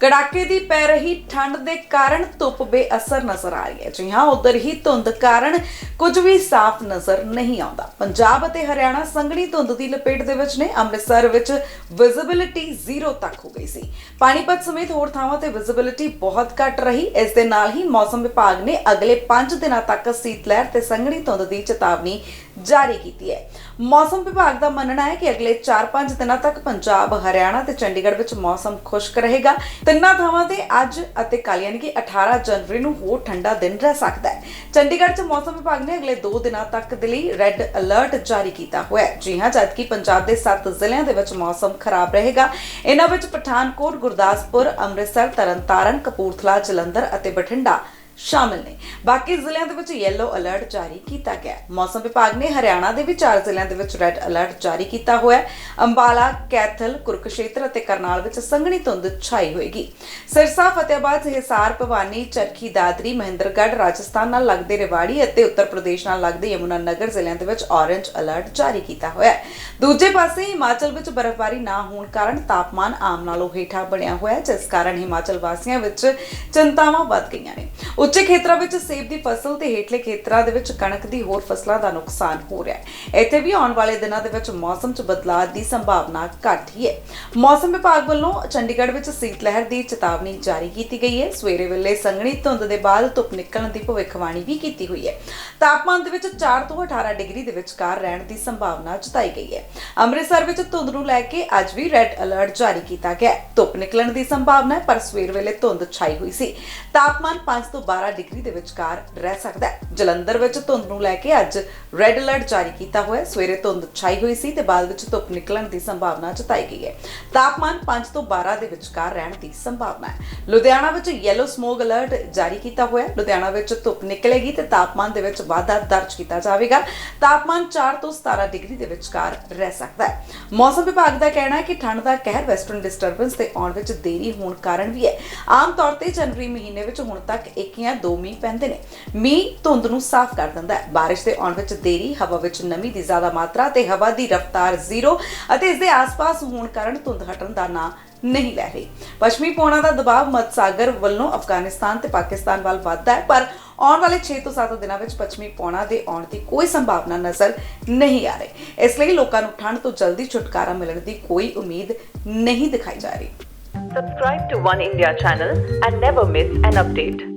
ਕੜਾਕੇ ਦੀ ਪੈ ਰਹੀ ਠੰਡ ਦੇ ਕਾਰਨ ਧੁੱਪ ਬੇਅਸਰ ਨਜ਼ਰ ਆ ਰਹੀ ਹੈ। ਜੀ ਹਾਂ, ਉਧਰ ਹੀ ਧੁੰਦ ਕਾਰਨ ਕੁਝ ਵੀ ਸਾਫ਼ ਨਜ਼ਰ ਨਹੀਂ ਆਉਂਦਾ। ਪੰਜਾਬ ਅਤੇ ਹਰਿਆਣਾ ਸੰਘਣੀ ਧੁੰਦ ਦੀ ਲਪੇਟ ਦੇ ਵਿੱਚ ਨੇ। ਅੰਮ੍ਰਿਤਸਰ ਵਿੱਚ ਵਿਜ਼ਿਬਿਲਿਟੀ ਜ਼ੀਰੋ ਤੱਕ ਹੋ ਗਈ ਸੀ। ਪਾਣੀਪਤ ਸਮੇਤ ਹੋਰ ਥਾਵਾਂ ਤੇ ਵਿਜ਼ਿਬਿਲਿਟੀ ਬਹੁਤ ਘੱਟ ਰਹੀ। ਇਸ ਦੇ ਨਾਲ ਹੀ ਮੌਸਮ ਵਿਭਾਗ ਨੇ ਅਗਲੇ 5 ਦਿਨਾਂ ਤੱਕ ਸੀਤ ਲਹਿਰ ਤੇ ਸੰਘਣੀ ਧੁੰਦ ਦੀ ਚੇਤਾਵਨੀ ਜਾਰੀ ਕੀਤੀ ਹੈ। ਮੌਸਮ ਵਿਭਾਗ ਦਾ ਮੰਨਣਾ ਹੈ ਕਿ ਅਗਲੇ 4-5 ਦਿਨਾਂ ਤੱਕ ਪੰਜਾਬ, ਹਰਿਆਣਾ ਤੇ ਚੰਡੀਗੜ੍ਹ ਵਿੱਚ ਮੌਸਮ ਖੁਸ਼ਕ ਰਹੇਗਾ। ਤਿੰਨਾਂ ਥਾਵਾਂ ਤੇ ਅੱਜ ਅਤੇ ਕੱਲ੍ਹ, ਯਾਨੀ ਕਿ 18 ਜਨਵਰੀ ਨੂੰ ਹੋਰ ਠੰਡਾ ਦਿਨ ਰਹਿ ਸਕਦਾ ਹੈ। ਚੰਡੀਗੜ੍ਹ 'ਚ ਮੌਸਮ ਵਿਭਾਗ ਨੇ ਅਗਲੇ 2 ਦਿਨਾਂ ਤੱਕ ਦੇ ਲਈ ਰੈੱਡ ਅਲਰਟ ਜਾਰੀ ਕੀਤਾ ਹੋਇਆ ਹੈ। ਜੀ ਹਾਂ, ਜਦਕਿ ਪੰਜਾਬ ਦੇ 7 ਜ਼ਿਲ੍ਹਿਆਂ ਦੇ ਵਿੱਚ ਮੌਸਮ ਖਰਾਬ ਰਹੇਗਾ। ਇਹਨਾਂ ਵਿੱਚ ਪਠਾਨਕੋਟ, ਗੁਰਦਾਸਪੁਰ, ਅੰਮ੍ਰਿਤਸਰ, ਤਰਨਤਾਰਨ, ਕਪੂਰਥਲਾ, ਜਲੰਧਰ ਅਤੇ ਬਠਿੰਡਾ ਸ਼ਾਮਿਲ ਨੇ। ਬਾਕੀ ਜ਼ਿਲ੍ਹਿਆਂ ਦੇ ਵਿੱਚ ਯੈਲੋ ਅਲਰਟ ਜਾਰੀ ਕੀਤਾ ਗਿਆ ਮੌਸਮ ਵਿਭਾਗ ਨੇ ਹਰਿਆਣਾ ਦੇ ਵੀ ਚਾਰ ਜ਼ਿਲ੍ਹਿਆਂ ਦੇ ਵਿੱਚ ਰੈੱਡ ਅਲਰਟ ਜਾਰੀ ਕੀਤਾ ਹੋਇਆ ਹੈ। ਅੰਬਾਲਾ, ਕੈਥਲ, ਕੁਰਕਸ਼ੇਤਰ ਅਤੇ ਕਰਨਾਲ ਵਿੱਚ ਸੰਘਣੀ ਧੁੰਦ ਛਾਈ ਹੋਏਗੀ। ਸਿਰਸਾ ਫਤਿਆਬਾਦ ਹਿਸਾਰ, ਭਵਾਨੀ, ਚਰਖੀ, ਦਾਦਰੀ, ਮਹਿੰਦਰਗੜ੍ਹ, ਰਾਜਸਥਾਨ ਨਾਲ ਲੱਗਦੇ ਰਿਵਾੜੀ ਅਤੇ ਉੱਤਰ ਪ੍ਰਦੇਸ਼ ਨਾਲ ਲੱਗਦੇ ਯਮੁਨਾ ਨਗਰ ਜ਼ਿਲ੍ਹਿਆਂ ਦੇ ਵਿੱਚ ਔਰੇਂਜ ਅਲਰਟ ਜਾਰੀ ਕੀਤਾ ਹੋਇਆ ਹੈ। ਦੂਜੇ ਪਾਸੇ ਹਿਮਾਚਲ ਵਿੱਚ ਬਰਫ਼ਬਾਰੀ ਨਾ ਹੋਣ ਕਾਰਨ ਤਾਪਮਾਨ ਆਮ ਨਾਲੋਂ ਹੇਠਾਂ ਬਣਿਆ ਹੋਇਆ ਜਿਸ ਕਾਰਨ ਹਿਮਾਚਲ ਵਾਸੀਆਂ ਵਿੱਚ ਚਿੰਤਾਵਾਂ ਵੱਧ ਗਈਆਂ ਨੇ। ਉੱਚੇ ਖੇਤਰਾਂ ਵਿੱਚ ਸੇਬ ਦੀ ਫਸਲ ਤੇ ਹੇਠਲੇ ਖੇਤਰਾਂ ਦੇ ਵਿੱਚ ਕਣਕ ਦੀ ਹੋਰ ਫਸਲਾਂ ਦਾ ਨੁਕਸਾਨ ਹੋ ਰਿਹਾ ਹੈ। ਇੱਥੇ ਵੀ ਆਉਣ ਵਾਲੇ ਦਿਨਾਂ ਦੇ ਵਿੱਚ ਮੌਸਮ 'ਚ ਬਦਲਾਅ ਦੀ ਸੰਭਾਵਨਾ ਘੱਟ ਹੀ ਹੈ। ਮੌਸਮ ਵਿਭਾਗ ਵੱਲੋਂ ਚੰਡੀਗੜ੍ਹ ਵਿੱਚ ਸੀਤ ਲਹਿਰ ਦੀ ਚੇਤਾਵਨੀ ਜਾਰੀ ਕੀਤੀ ਗਈ ਹੈ। ਸਵੇਰੇ ਵੇਲੇ ਸੰਘਣੀ ਧੁੰਦ ਦੇ ਬਾਅਦ ਧੁੱਪ ਨਿਕਲਣ ਦੀ ਭਵਿੱਖਬਾਣੀ ਵੀ ਕੀਤੀ ਹੋਈ ਹੈ। ਤਾਪਮਾਨ ਦੇ ਵਿੱਚ 4 ਤੋਂ 18 ਡਿਗਰੀ ਦੇ ਵਿਚਕਾਰ ਰਹਿਣ ਦੀ ਸੰਭਾਵਨਾ ਜਤਾਈ ਗਈ ਹੈ। ਅੰਮ੍ਰਿਤਸਰ ਵਿੱਚ ਧੁੰਦ ਨੂੰ ਲੈ ਕੇ ਅੱਜ ਵੀ ਰੈੱਡ ਅਲਰਟ ਜਾਰੀ ਕੀਤਾ ਗਿਆ ਧੁੱਪ ਨਿਕਲਣ ਦੀ ਸੰਭਾਵਨਾ ਹੈ, ਪਰ ਸਵੇਰ ਵੇਲੇ ਧੁੰਦ ਛਾਈ ਹੋਈ ਸੀ। ਤਾਪਮਾਨ 5 ਤੋਂ 12 ਡਿਗਰੀ ਦੇ ਵਿਚਕਾਰ ਰਹਿ ਸਕਦਾ ਹੈ। ਜਲੰਧਰ ਵਿੱਚ ਧੁੰਦ ਨੂੰ ਲੈ ਕੇ ਅੱਜ ਰੈੱਡ ਅਲਰਟ ਜਾਰੀ ਕੀਤਾ ਹੋਇਆ ਸਵੇਰੇ ਧੁੰਦ ਛਾਈ ਹੋਈ ਸੀ ਤੇ ਬਾਅਦ ਵਿੱਚ ਧੁੱਪ ਨਿਕਲਣ ਦੀ ਸੰਭਾਵਨਾ ਜਤਾਈ ਗਈ ਹੈ। ਤਾਪਮਾਨ 5 ਤੋਂ 12 ਦੇ ਵਿਚਕਾਰ ਰਹਿਣ ਦੀ ਸੰਭਾਵਨਾ ਹੈ। ਲੁਧਿਆਣਾ ਵਿੱਚ ਯੈਲੋ ਸਮੋਗ ਅਲਰਟ ਜਾਰੀ ਕੀਤਾ ਹੋਇਆ ਹੈ। ਲੁਧਿਆਣਾ ਵਿੱਚ ਧੁੱਪ ਨਿਕਲੇਗੀ ਤੇ ਤਾਪਮਾਨ ਦੇ ਵਿੱਚ ਵਾਧਾ ਦਰਜ ਕੀਤਾ ਜਾਵੇਗਾ। ਤਾਪਮਾਨ 4 ਤੋਂ 17 ਡਿਗਰੀ ਦੇ ਵਿਚਕਾਰ ਰਹਿ ਸਕਦਾ ਹੈ। ਮੌਸਮ ਵਿਭਾਗ ਦਾ ਕਹਿਣਾ ਹੈ ਕਿ ਠੰਡ ਦਾ ਕਹਿਰ ਵੈਸਟਰਨ ਡਿਸਟਰਬੈਂਸ ਤੇ ਆਉਣ ਵਿੱਚ ਦੇਰੀ ਹੋਣ ਕਾਰਨ ਵੀ ਹੈ। ਆਮ ਤੌਰ ਤੇ ਜਨਵਰੀ ਮਹੀਨੇ ਵਿੱਚ ਹੁਣ ਤੱਕ ਇੱਕ ਜਾਂ ਦੋ ਮੀਂਹ ਪੈਂਦੇ ਨੇ। ਮੀਂਹ ਧੁੰਦ ਨੂੰ ਸਾਫ਼ ਕਰ ਦਿੰਦਾ ਹੈ। ਬਾਰਿਸ਼ ਦੇ ਆਉਣ ਵਿੱਚ ਦੇਰੀ, ਹਵਾ ਵਿੱਚ ਨਮੀ ਦੀ ਜ਼ਿਆਦਾ ਮਾਤਰਾ ਤੇ ਹਵਾ ਦੀ ਰਫ਼ਤਾਰ ਜ਼ੀਰੋ ਅਤੇ ਇਸ ਦੇ ਆਸ-ਪਾਸ ਹੋਣ ਕਾਰਨ ਧੁੰਦ ਹਟਣ ਦਾ ਨਾਂ ਨਹੀਂ ਲੈ ਰਹੀ। ਪੱਛਮੀ ਪੌਣਾ ਦਾ ਦਬਾਅ ਮੱਧ ਸਾਗਰ ਵੱਲੋਂ ਅਫਗਾਨਿਸਤਾਨ ਤੇ ਪਾਕਿਸਤਾਨ ਵੱਲ ਵੱਧਦਾ ਹੈ, ਪਰ ਆਉਣ ਵਾਲੇ 6 ਤੋਂ 7 ਦਿਨਾਂ ਵਿੱਚ ਪੱਛਮੀ ਪੌਣਾ ਦੇ ਆਉਣ ਦੀ ਕੋਈ ਸੰਭਾਵਨਾ ਨਜ਼ਰ ਨਹੀਂ ਆ ਰਹੀ। ਇਸ ਲਈ ਲੋਕਾਂ ਨੂੰ ਠੰਡ ਤੋਂ ਜਲਦੀ ਛੁਟਕਾਰਾ ਮਿਲਣ ਦੀ ਕੋਈ ਉਮੀਦ ਨਹੀਂ ਦਿਖਾਈ ਜਾ ਰਹੀ। Subscribe to One India channel and never miss an update.